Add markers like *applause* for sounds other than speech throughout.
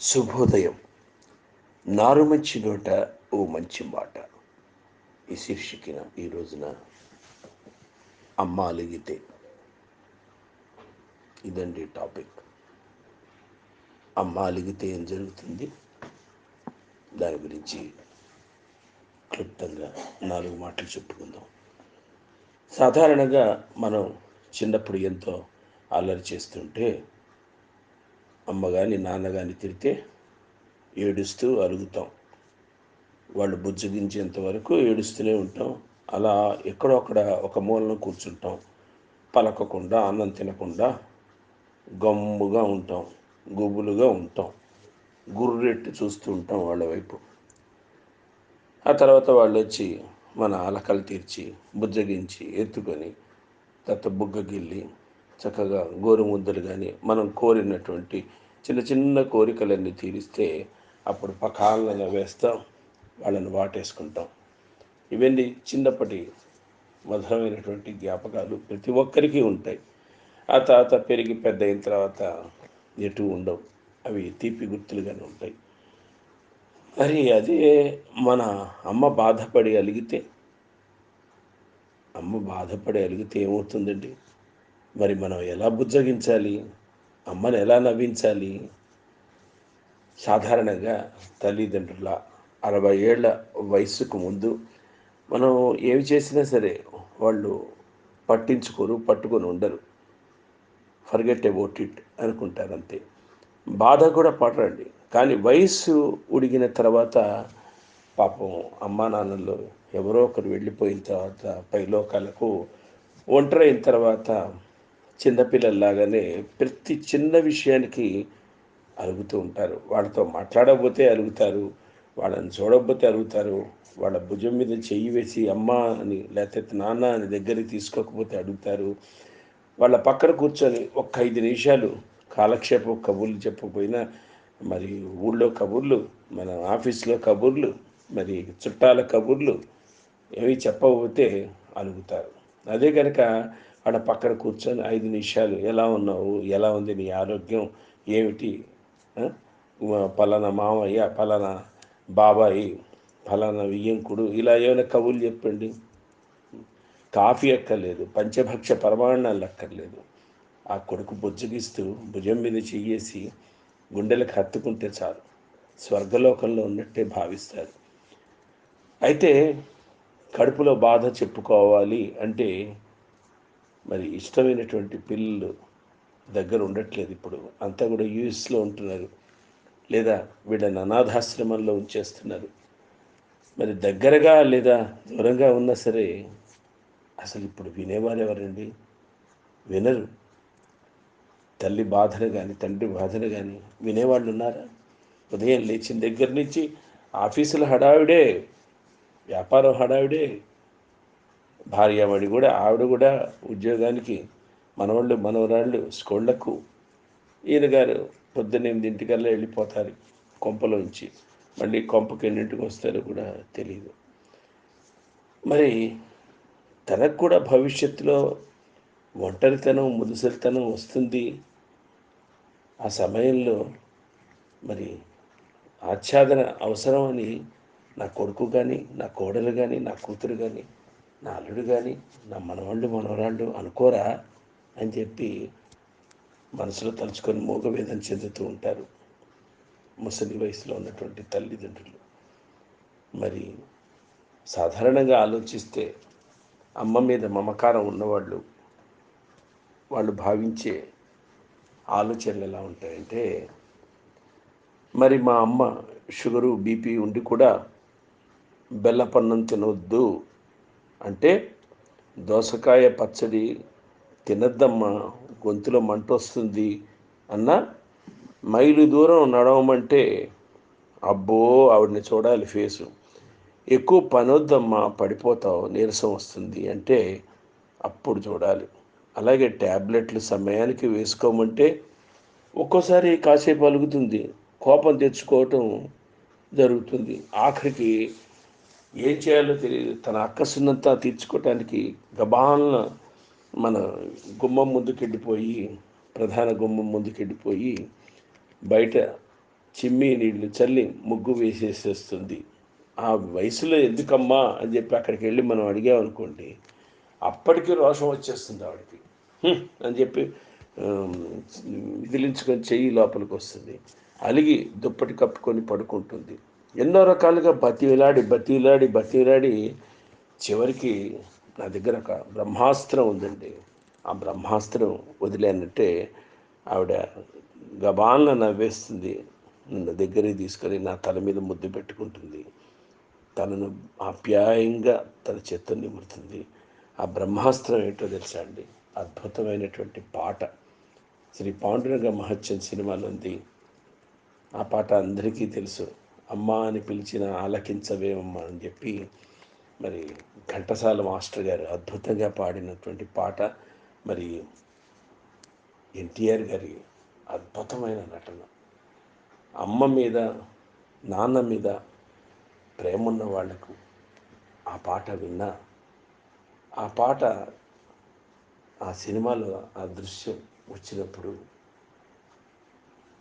శుభోదయం. నారు మంచి నోట ఓ మంచి మాట. ఈ శీర్షికన ఈ రోజున అమ్మ అలిగితే ఇదండి టాపిక్. అమ్మ అలిగితే ఏం జరుగుతుంది? దాని గురించి క్లుప్తంగా నాలుగు మాటలు చెప్పుకుందాం. సాధారణంగా మనం చిన్నప్పుడు ఎంతో అల్లరి చేస్తుంటే అమ్మ కానీ నాన్న కానీ తిడితే ఏడుస్తూ అరుగుతాం. వాళ్ళు బుజ్జగించేంత వరకు ఏడుస్తూనే ఉంటాం. అలా ఎక్కడో అక్కడ ఒక మూలన కూర్చుంటాం. పలకకుండా అన్నం తినకుండా గమ్ముగా ఉంటాం. గుబులుగా ఉంటాం. గుర్రెట్టి చూస్తూ ఉంటాం వాళ్ళ వైపు. ఆ తర్వాత వాళ్ళు వచ్చి మన అలకలు తీర్చి బుజ్జగించి ఎత్తుకొని తర్వాత బుగ్గగిల్లి చక్కగా గోరు ముద్దలు కానీ మనం కోరినటువంటి చిన్న చిన్న కోరికలన్నీ తీరిస్తే అప్పుడు పకాలంగా వేస్తాం వాళ్ళని వాటేసుకుంటాం. ఇవన్నీ చిన్నప్పటి మధురమైనటువంటి జ్ఞాపకాలు ప్రతి ఒక్కరికి ఉంటాయి. ఆ తర్వాత పెరిగి పెద్ద అయిన తర్వాత ఎటు ఉండవు. అవి తీపి గుర్తులుగానే ఉంటాయి. మరి అదే మన అమ్మ బాధపడి అలిగితే అమ్మ బాధపడి అలిగితే ఏమవుతుందండి? మరి మనం ఎలా బుజ్జగించాలి? అమ్మని ఎలా నవ్వించాలి? సాధారణంగా తల్లిదండ్రుల అరవై ఏళ్ళ వయస్సుకు ముందు మనం ఏమి చేసినా సరే వాళ్ళు పట్టించుకోరు పట్టుకొని ఉండరు. ఫర్గెట్ అబౌట్ ఇట్ అనుకుంటారు అంతే. బాధ కూడా పడరండి. కానీ వయస్సు ఉడిగిన తర్వాత పాపం అమ్మా నాన్నలు ఎవరో ఒకరు వెళ్ళిపోయిన తర్వాత పైలోకాలకు ఒంటరైన తర్వాత చిన్నపిల్లల్లాగానే ప్రతి చిన్న విషయానికి అలుగుతూ ఉంటారు. వాళ్ళతో మాట్లాడకపోతే అలుగుతారు వాళ్ళని చూడకపోతే అడుగుతారు వాళ్ళ భుజం మీద చెయ్యి వేసి అమ్మ అని లేకపోతే నాన్న అని దగ్గరికి తీసుకోకపోతే అడుగుతారు. వాళ్ళ పక్కన కూర్చొని ఒక్క ఐదు నిమిషాలు కాలక్షేపం కబుర్లు చెప్పకపోయినా మరి ఊళ్ళో కబుర్లు మన ఆఫీస్లో కబుర్లు మరి చుట్టాల కబుర్లు ఏవి చెప్పకపోతే అలుగుతారు. అదే కనుక అక్కడ పక్కన కూర్చొని ఐదు నిమిషాలు ఎలా ఉన్నావు? ఎలా ఉంది నీ ఆరోగ్యం? ఏమిటి? పలానా మామయ్య పలానా బాబాయి ఫలానా వియ్యంకుడు ఇలా ఏమైనా కబుర్లు చెప్పండి. కాఫీ అక్కర్లేదు పంచభక్ష పరమాణాలు అక్కర్లేదు. ఆ కొడుకు బుజ్జగిస్తూ భుజం మీద చెయ్యేసి గుండెలకు హత్తుకుంటే చాలు. స్వర్గలోకంలో ఉన్నట్టే భావిస్తారు. అయితే కడుపులో బాధ చెప్పుకోవాలి అంటే మరి ఇష్టమైనటువంటి పిల్లలు దగ్గర ఉండట్లేదు ఇప్పుడు. అంతా కూడా యూఎస్లో ఉంటున్నారు. లేదా వీళ్ళని అనాథాశ్రమంలో ఉంచేస్తున్నారు. మరి దగ్గరగా లేదా దూరంగా ఉన్నా సరే అసలు ఇప్పుడు వినేవారు ఎవరండి? వినరు. తల్లి బాధను కానీ తండ్రి బాధను కానీ వినేవాళ్ళు ఉన్నారా? ఉదయం లేచిన దగ్గర నుంచి ఆఫీసుల హడావిడే వ్యాపారం హడావిడే భార్యవాడి కూడా ఆవిడ కూడా ఉద్యోగానికి మనవాళ్ళు మనవరాళ్ళు స్కూళ్ళకు ఈయన గారు పొద్దునెనిమిదింటికల్లా వెళ్ళిపోతారు కొంపలోంచి. మళ్ళీ కొంపకి ఎన్నింటికి వస్తారో కూడా తెలియదు మరి తనకు కూడా భవిష్యత్తులో ఒంటరితనం ముదుసరితనం వస్తుంది. ఆ సమయంలో మరి ఆచ్ఛాదన అవసరం అని నా కొడుకు కానీ నా కోడలు కానీ నా కూతురు కానీ నా అల్లుడు కానీ నా మనవాళ్ళు మనవరాళ్ళు అనుకోరా అని చెప్పి మనసులో తలుచుకొని మూగవేదన చెందుతూ ఉంటారు ముసలి వయసులో ఉన్నటువంటి తల్లిదండ్రులు. మరి సాధారణంగా ఆలోచిస్తే అమ్మ మీద మమకారం ఉన్నవాళ్ళు వాళ్ళు భావించే ఆలోచనలు ఎలా ఉంటాయంటే మరి మా అమ్మ షుగరు బీపీ ఉండి కూడా బెల్లపన్నం తినవద్దు అంటే దోసకాయ పచ్చడి తినద్దమ్మా గొంతులో మంట వస్తుంది అన్న మైలు దూరం నడవమంటే అబ్బో ఆవిడని చూడాలి ఫేసు. ఎక్కువ పనొద్దమ్మా పడిపోతావు నీరసం వస్తుంది అంటే అప్పుడు చూడాలి. అలాగే ట్యాబ్లెట్లు సమయానికి వేసుకోమంటే ఒక్కోసారి కాసేపు అలుగుతుంది కోపం తెచ్చుకోవటం జరుగుతుంది. ఆఖరికి ఏం చేయాలో తెలియదు. తన అక్కసున్నంతా తీర్చుకోవటానికి గబాలన మన గుమ్మం ముందుకెళ్ళిపోయి ప్రధాన గుమ్మం ముందుకెళ్ళిపోయి బయట చిమ్మి నీళ్ళు చల్లి ముగ్గు వేసేసేస్తుంది. ఆ వయసులో ఎందుకమ్మా అని చెప్పి అక్కడికి వెళ్ళి మనం అడిగామనుకోండి అప్పటికి రోషం వచ్చేస్తుంది ఆవిడకి. అని చెప్పి విదిలించుకొని చెయ్యి లోపలికి వస్తుంది అలిగి దుప్పటి కప్పుకొని పడుకుంటుంది. ఎన్నో రకాలుగా బతిలాడి బతిలాడి బతిలాడి చివరికి నా దగ్గర ఒక బ్రహ్మాస్త్రం ఉందండి. ఆ బ్రహ్మాస్త్రం వదిలేనంటే ఆవిడ గబాన్ల నవ్వేస్తుంది. నన్ను దగ్గరికి తీసుకొని నా తల మీద ముద్దు పెట్టుకుంటుంది. తనను ఆప్యాయంగా తన చేత్తో నిమురుతుంది. ఆ బ్రహ్మాస్త్రం ఏంటో తెలుసా అండి? అద్భుతమైనటువంటి పాట. శ్రీ పాండురంగ మహత్యం సినిమాలో ఉంది. ఆ పాట అందరికీ తెలుసు. అమ్మ అని పిలిచిన ఆలకించవేమమ్మా అని చెప్పి మరి ఘంటసాల మాస్టర్ గారు అద్భుతంగా పాడినటువంటి పాట మరి ఎన్టీఆర్ గారి అద్భుతమైన నటన. అమ్మ మీద నాన్న మీద ప్రేమ ఉన్న వాళ్ళకు ఆ పాట విన్నా ఆ పాట ఆ సినిమాలో ఆ దృశ్యం వచ్చినప్పుడు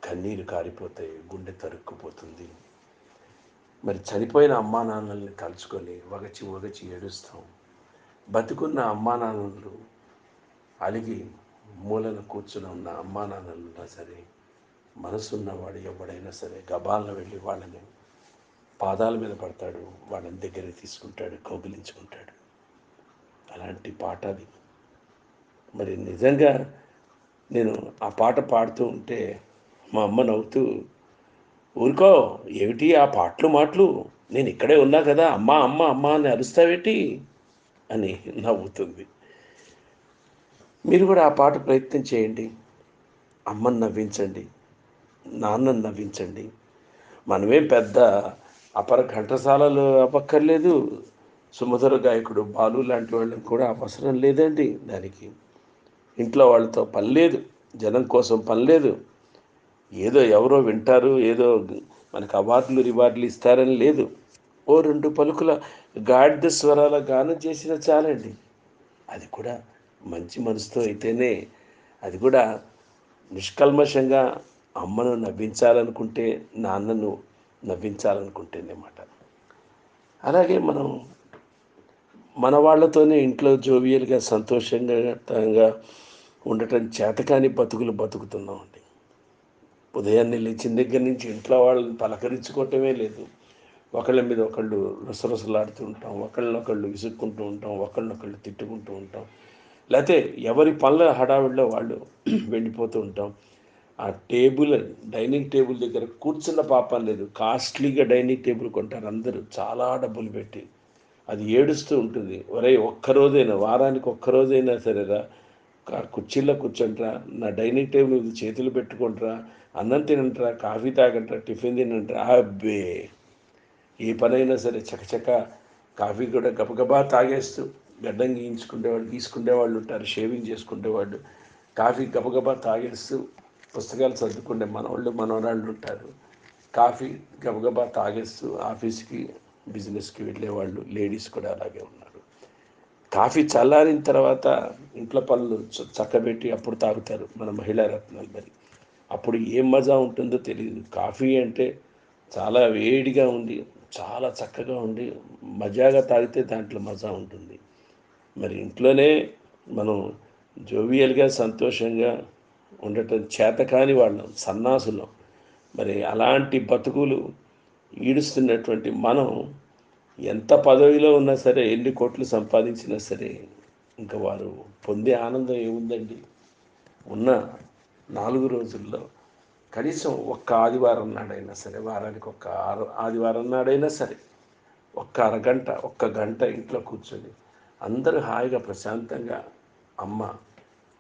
కన్నీరు కారిపోతాయి గుండె తరుక్కుపోతుంది. మరి చనిపోయిన అమ్మా నాన్నల్ని తలుచుకొని వగచి వగచి ఏడుస్తాం. బతుకున్న అమ్మా నాన్నలు అలిగి మూలన కూర్చుని ఉన్న అమ్మా నాన్నలున్నా సరే మనసున్నవాడు ఎవడైనా సరే గబాలను వెళ్ళి వాళ్ళని పాదాల మీద పడతాడు వాళ్ళని దగ్గర తీసుకుంటాడు కౌగిలించుకుంటాడు. అలాంటి పాట అది. మరి నిజంగా నేను ఆ పాట పాడుతూ ఉంటే మా అమ్మ నవ్వుతూ ఊరుకో ఏమిటి ఆ పాటలు మాటలు? నేను ఇక్కడే ఉన్నా కదా అమ్మ అమ్మ అమ్మ అని అరుస్తావేటి? అని నవ్వుతుంది. మీరు కూడా ఆ పాట ప్రయత్నం చేయండి. అమ్మని నవ్వించండి. నాన్నని నవ్వించండి. మనమేం పెద్ద అపర ఘంటసాలలు అవ్వక్కర్లేదు. సుమధుర గాయకుడు బాలు లాంటి వాళ్ళకి కూడా అవసరం లేదండి దానికి. ఇంట్లో వాళ్ళతో పని లేదు. జనం కోసం పని లేదు. ఏదో ఎవరో వింటారు ఏదో మనకు అవార్డులు రివార్డులు ఇస్తారని లేదు. ఓ రెండు పలుకుల గాడిద స్వరాల గానం చేసిన చాలండి. అది కూడా మంచి మనసుతో అయితేనే అది కూడా నిష్కల్మషంగా అమ్మను నవ్వించాలనుకుంటే నాన్నను నవ్వించాలనుకుంటేనేమాట అలాగే మనం మన వాళ్ళతోనే ఇంట్లో జోవియల్గా సంతోషంగా ఉండటం చేతకాని బతుకులు బతుకుతున్నామండి. ఉదయాన్నే లేచిన దగ్గర నుంచి ఇంట్లో వాళ్ళని పలకరించుకోవటమే లేదు. ఒకళ్ళ మీద ఒకళ్ళు రుసరుసలాడుతూ ఉంటాం ఒకళ్ళనొకళ్ళు విసుక్కుంటూ ఉంటాం ఒకళ్ళనొకళ్ళు తిట్టుకుంటూ ఉంటాం. లేకపోతే ఎవరి పనుల హడావిడిలో వాళ్ళు *clears throat* వెళ్ళిపోతూ ఉంటాం. ఆ టేబుల్ డైనింగ్ టేబుల్ దగ్గర కూర్చున్న పాపం లేదు. కాస్ట్లీగా డైనింగ్ టేబుల్ కొంటారు అందరూ. చాలా డబ్బులు పెట్టి. అది ఏడుస్తూ ఉంటుంది. ఒరే ఒక్కరోజైనా వారానికి ఒక్కరోజైనా సరేరా కుర్చీల్లో కుర్చీలో నా డైనింగ్ టేబుల్ మీద చేతులు పెట్టుకుంటారా అన్నం తినంటారా కాఫీ తాగంటరా టిఫిన్ తినంట్రా అబ్బే! ఏ పనైనా సరే చకచక కాఫీ కూడా గబగబా తాగేస్తూ గడ్డం గీయించుకునేవాళ్ళు గీసుకునేవాళ్ళు ఉంటారు షేవింగ్ చేసుకునేవాళ్ళు కాఫీ గబగబా తాగేస్తూ పుస్తకాలు చదువుకునే మనవాళ్ళు మనవరాళ్ళు ఉంటారు. కాఫీ గబగబా తాగేస్తూ ఆఫీస్కి బిజినెస్కి వెళ్ళేవాళ్ళు లేడీస్ కూడా అలాగే ఉన్నారు. కాఫీ చల్లారిన తర్వాత ఇంట్లో పనులు చ- చక్కబెట్టి అప్పుడు తాగుతారు మన మహిళా రత్నాలు మరి. అప్పుడు ఏం మజా ఉంటుందో తెలియదు కాఫీ అంటే చాలా వేడిగా ఉండి చాలా చక్కగా ఉండి మజాగా తాగితే దాంట్లో మజా ఉంటుంది. మరి ఇంట్లోనే మనం జోవియల్గా సంతోషంగా ఉండటం చేతకాని వాళ్ళం సన్నాసులం. మరి అలాంటి బతుకులు ఈడుస్తున్నటువంటి మనం ఎంత పదవిలో ఉన్నా సరే ఎన్ని కోట్లు సంపాదించినా సరే ఇంకా వారు పొందే ఆనందం ఏముందండి? ఉన్న నాలుగు రోజుల్లో కనీసం ఒక్క ఆదివారం నాడైనా సరే వారానికి ఒక్క ఆరు ఆదివారం నాడైనా సరే ఒక్క అరగంట ఒక్క గంట ఇంట్లో కూర్చొని అందరూ హాయిగా ప్రశాంతంగా అమ్మ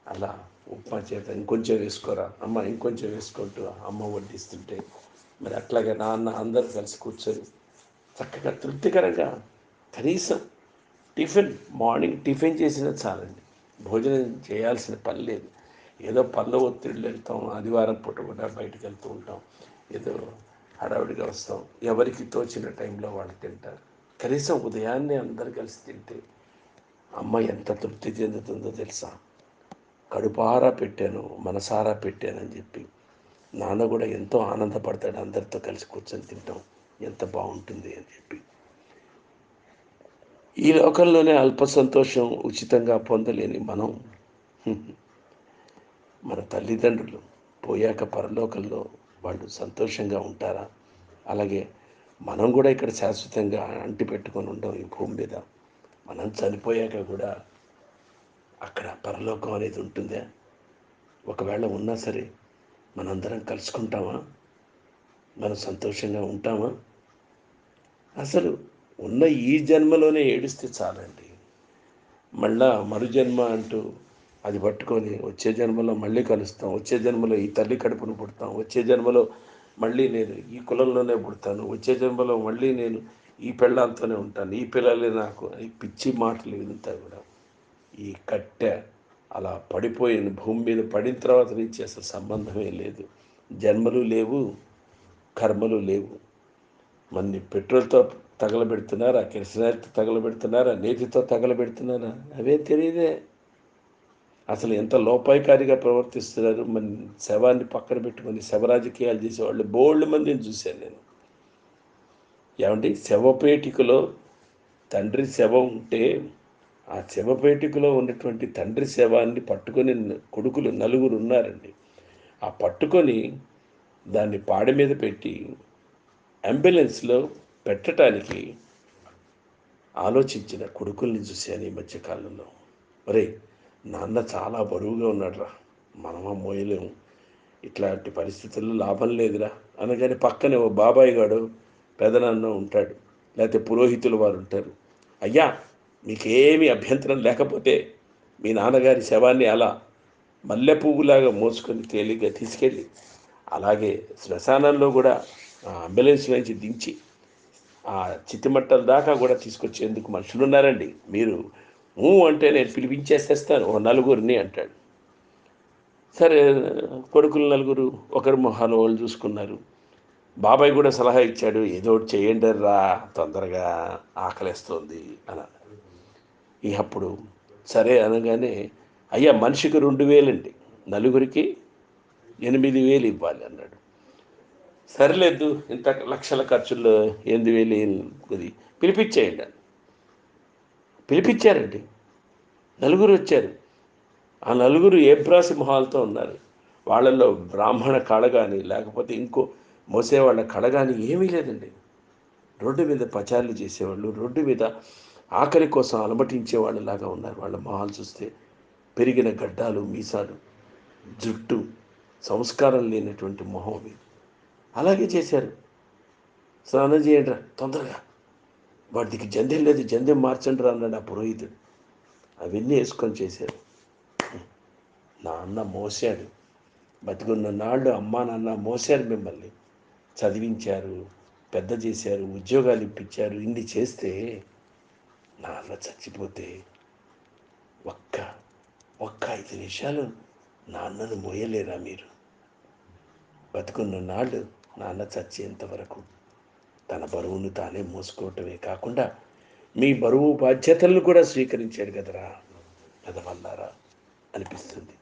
అలా ఉప్మా చేత ఇంకొంచెం వేసుకోరా అమ్మ ఇంకొంచెం వేసుకుంటూ అమ్మ వడ్డిస్తుంటే మరి అట్లాగే నాన్న అందరూ కలిసి కూర్చొని చక్కగా తృప్తికరంగా కనీసం టిఫిన్ మార్నింగ్ టిఫిన్ చేసినా చాలండి. భోజనం చేయాల్సిన పని లేదు. ఏదో పనుల ఒత్తిడి వెళ్తాం ఆదివారం పూట కూడా బయటకు వెళ్తూ ఉంటాం ఏదో హడావిడిగా వస్తాం. ఎవరికి తోచిన టైంలో వాళ్ళు తింటారు. కనీసం ఉదయాన్నే అందరు కలిసి తింటే అమ్మ ఎంత తృప్తి చెందుతుందో తెలుసా? కడుపారా పెట్టాను మనసారా పెట్టానని చెప్పి. నాన్న కూడా ఎంతో ఆనందపడతాడు అందరితో కలిసి కూర్చొని తింటాం. ఎంత బాగుంటుంది అని చెప్పి. ఈ లోకంలోనే అల్ప సంతోషం ఉచితంగా పొందలేని మనం. *laughs* మన తల్లిదండ్రులు పోయాక పరలోకంలో వాళ్ళు సంతోషంగా ఉంటారా? అలాగే మనం కూడా ఇక్కడ శాశ్వతంగా అంటి పెట్టుకొని ఉంటాం ఈ భూమి మీద. మనం చనిపోయాక కూడా అక్కడ పరలోకం అనేది ఉంటుందా. ఒకవేళ ఉన్నా సరే మనందరం కలుసుకుంటామా? మనం సంతోషంగా ఉంటామా? అసలు ఉన్న ఈ జన్మలోనే ఏడిస్తే చాలండి. మళ్ళా మరు జన్మ అంటూ అది పట్టుకొని వచ్చే జన్మలో మళ్ళీ కలుస్తాం వచ్చే జన్మలో ఈ తల్లి కడుపును పుడతాం వచ్చే జన్మలో మళ్ళీ నేను ఈ కులంలోనే పుడతాను వచ్చే జన్మలో మళ్ళీ నేను ఈ పెళ్ళాంతోనే ఉంటాను ఈ పిల్లలే నాకు అని పిచ్చి మాటలు ఇదంతా కూడా. ఈ కట్టె అలా పడిపోయిన భూమి మీద పడిన తర్వాత నుంచి అసలు సంబంధమే లేదు. జన్మలు లేవు కర్మలు లేవు. మన్ని పెట్రోల్తో తగలబెడుతున్నారా? కిరసనాయిలతో తగలబెడుతున్నారా? నీతితో తగలబెడుతున్నారా? అవే తెలియదే అసలు ఎంత లోపాయికారిగా ప్రవర్తిస్తున్నారు? మన శవాన్ని పక్కన పెట్టుకొని శవరాజకీయాలు చేసేవాళ్ళు బోల్డ్ మందిని చూశాను నేను. ఏమండి? శవపేటికలో తండ్రి శవం ఉంటే ఆ శవపేటికలో ఉన్నటువంటి తండ్రి శవాన్ని పట్టుకొని కొడుకులు నలుగురు ఉన్నారండి. ఆ పట్టుకొని దాన్ని పాడి మీద పెట్టి అంబులెన్స్లో పెట్టడానికి ఆలోచించిన కొడుకుల్ని చూశాను ఈ మధ్యకాలంలో ఒరే నాన్న చాలా బరువుగా ఉన్నాడురా. మనమా మోయలేము. ఇట్లాంటి పరిస్థితుల్లో లాభం లేదురా. అనగానే పక్కనే ఓ బాబాయ్ గాడు పెదనాన్న ఉంటాడు. లేకపోతే పురోహితులు వారు ఉంటారు. అయ్యా మీకేమీ అభ్యంతరం లేకపోతే మీ నాన్నగారి శవాన్ని అలా మల్లె పువ్వులాగా మోసుకొని తేలిగ్గా తీసుకెళ్ళి అలాగే శ్మశానంలో కూడా అంబులెన్స్ నుంచి దించి ఆ చిత్తిమట్టల దాకా కూడా తీసుకొచ్చేందుకు మనుషులు ఉన్నారండి మీరు ఊ అంటే నేను పిలిపించేసేస్తాను ఓ నలుగురిని అంటాడు. సరే కొడుకులు నలుగురు ఒకరు మొహాలు వాళ్ళు చూసుకున్నారు. బాబాయ్ కూడా సలహా ఇచ్చాడు ఏదో ఒకటి చేయండి రా తొందరగా ఆకలేస్తోంది అని ఇక అప్పుడు సరే అనగానే అయ్యా మనిషికి రెండు వేలండి నలుగురికి ఎనిమిది వేలు ఇవ్వాలి అన్నాడు. సరిలేదు ఇంత లక్షల ఖర్చుల్లో ఎనిమిది వేలు ఇది పిలిపించేయండి పిలిపించారండి నలుగురు వచ్చారు. ఆ నలుగురు ఏబ్రాసి మొహాలతో ఉన్నారు. వాళ్ళల్లో బ్రాహ్మణ కళ కానీ లేకపోతే ఇంకో మోసేవాళ్ళ కళ కానీ ఏమీ లేదండి. రోడ్డు మీద పచారులు చేసేవాళ్ళు రోడ్డు మీద ఆకలి కోసం అలమటించే వాళ్ళలాగా ఉన్నారు. వాళ్ళ మొహాలు చూస్తే పెరిగిన గడ్డాలు మీసాలు జుట్టు సంస్కారం లేనటువంటి మొహం అవి. అలాగే చేశారు. స్నానం చేయండి రా తొందరగా. వాడికి జంధ్యం లేదు జంధ్యం మార్చండి రా అన్నాడు ఆ పురోహితుడు. అవన్నీ వేసుకొని చేశారు. నాన్న మోసాడు బతికున్న నాళ్ళు అమ్మా నాన్న మోసారు మిమ్మల్ని. చదివించారు పెద్ద చేశారు ఉద్యోగాలు ఇప్పించారు ఇన్ని చేస్తే నాన్న చచ్చిపోతే ఒక్క ఒక్క ఐదు నిమిషాలు నాన్నను మోయలేరా మీరు? బతుకున్న నాళ్ళు నాన్న చచ్చేంత వరకు తన బరువును తానే మోసుకోవటమే కాకుండా మీ బరువు బాధ్యతలను కూడా స్వీకరించాడు కదరా. పెదవల్లారా అనిపిస్తుంది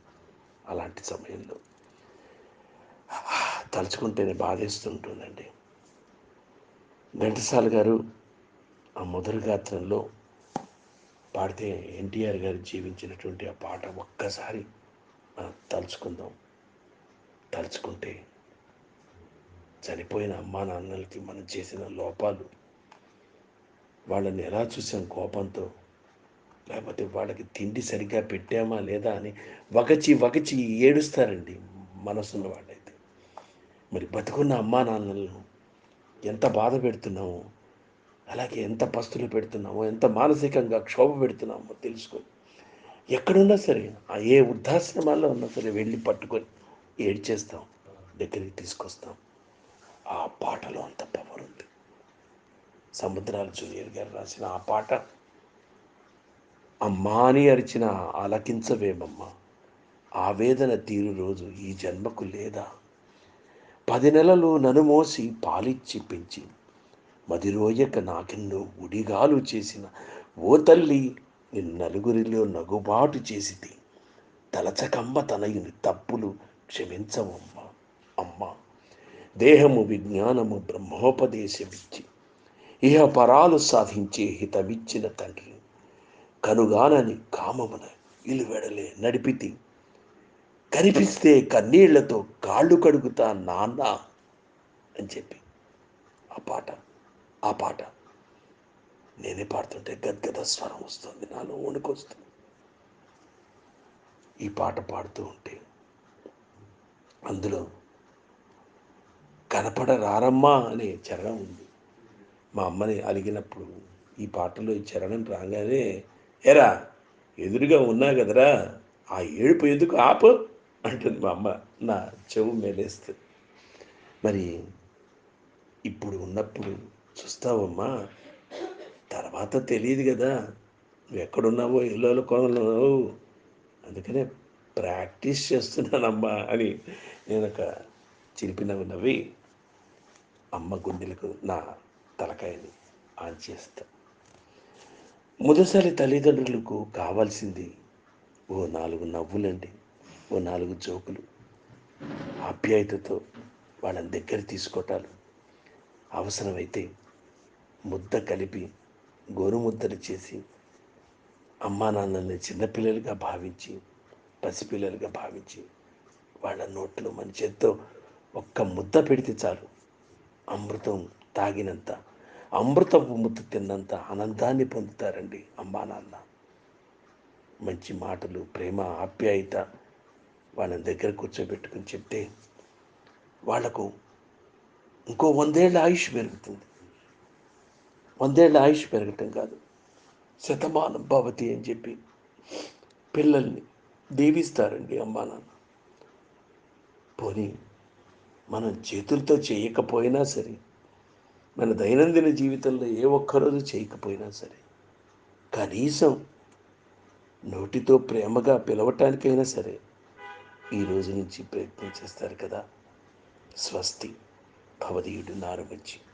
అలాంటి సమయంలో. తలుచుకుంటేనే బాధేస్తుంటుందండి ఘంటసాల గారు ఆ మొదటి గాత్రంలో పాడితే ఎన్టీఆర్ గారు జీవించినటువంటి ఆ పాట ఒక్కసారి మనం తలుచుకుందాం. తలుచుకుంటే చనిపోయిన అమ్మా నాన్నలకి మనం చేసిన లోపాలు వాళ్ళని ఎలా చూసాం కోపంతో? లేకపోతే వాళ్ళకి తిండి సరిగ్గా పెట్టామా లేదా అని వగచి వగచి ఏడుస్తారండి మనసున్న వాళ్ళైతే. మరి బతుకున్న అమ్మా నాన్నలను ఎంత బాధ పెడుతున్నామో అలాగే ఎంత పస్తులు పెడుతున్నామో ఎంత మానసికంగా క్షోభ పెడుతున్నామో తెలుసుకొని ఎక్కడున్నా సరే ఆ ఏ వృద్ధాశ్రమాల్లో ఉన్నా సరే వెళ్ళి పట్టుకొని ఏడ్చేస్తాం దగ్గరికి తీసుకొస్తాం. ఆ పాటలో అంత పవర్ ఉంది. సముద్రాల జూనియర్ గారు రాసిన ఆ పాట అమ్మా అని అరిచిన ఆలకించవేమమ్మా ఆవేదన తీరు రోజు ఈ జన్మకు లేదా. పది నెలలు నన్ను మోసి పాలిచ్చి పెంచి మదిరోయక నాకెన్నో ఉడిగాలు చేసిన ఓ తల్లి నిన్ను నలుగురిలో నగుబాటు చేసితే తలచకమ్మ తనయుని తప్పులు క్షమించవమ్మ అమ్మ. దేహము విజ్ఞానము బ్రహ్మోపదేశమిచ్చి ఇహ పరాలు సాధించే హితమిచ్చిన తండ్రి. కనుగానని కామమున ఇలువెడలే నడిపితి. కనిపిస్తే కన్నీళ్ళతో కాళ్ళు కడుగుతా నాన్న అని చెప్పి. ఆ పాట ఆ పాట నేనే పాడుతుంటే గద్గద స్వరం వస్తుంది నాలో వణుకొస్తుంది ఈ పాట పాడుతూ ఉంటే అందులో కనపడ రారమ్మా అనే చరణం ఉంది. మా అమ్మని అలిగినప్పుడు ఈ పాటలో ఈ చరణం రాగానే ఎరా ఎదురుగా ఉన్నా కదరా ఆ ఏడుపు ఎందుకు ఆపు? అంటుంది మా అమ్మ నా చెవు మేలేస్తే. మరి ఇప్పుడు ఉన్నప్పుడు చూస్తావమ్మా తర్వాత తెలియదు కదా నువ్వు ఎక్కడున్నావో ఇల్లు కొనలేవు అందుకనే ప్రాక్టీస్ చేస్తున్నానమ్మా అని నేను ఒక చిలిపి నవ్వి అమ్మ గుండెలకు నా తలకాయని ఆన్ చేస్తా మొదటిసారి తల్లిదండ్రులకు కావాల్సింది ఓ నాలుగు నవ్వులండి ఓ నాలుగు జోకులు. ఆప్యాయతతో వాళ్ళని దగ్గర తీసుకోవటాలు అవసరమైతే ముద్ద కలిపి గోరుముద్దలు చేసి అమ్మా నాన్నల్ని చిన్నపిల్లలుగా భావించి పసిపిల్లలుగా భావించి వాళ్ళ నోట్లో మన చేత్తో ఒక్క ముద్ద పెడితే చాలు. అమృతం తాగినంత అమృతపు ముద్దు తిన్నంత ఆనందాన్ని పొందుతారండి అమ్మా నాన్న. మంచి మాటలు ప్రేమ ఆప్యాయత వాళ్ళని దగ్గర కూర్చోబెట్టుకుని చెప్తే వాళ్ళకు ఇంకో వందేళ్ళ ఆయుష్ పెరుగుతుంది. వందేళ్ళ ఆయుష్ పెరగటం కాదు. శతమానం భవతి అని చెప్పి పిల్లల్ని దీవిస్తారండి అమ్మా నాన్న. పోనీ మనం చేతులతో చేయకపోయినా సరే మన దైనందిన జీవితంలో ఏ ఒక్కరోజు చేయకపోయినా సరే కనీసం నోటితో ప్రేమగా పిలవటానికైనా సరే ఈ రోజు నుంచి ప్రయత్నం చేస్తారు కదా. స్వస్తి. భవదీయుడు నారు మంచి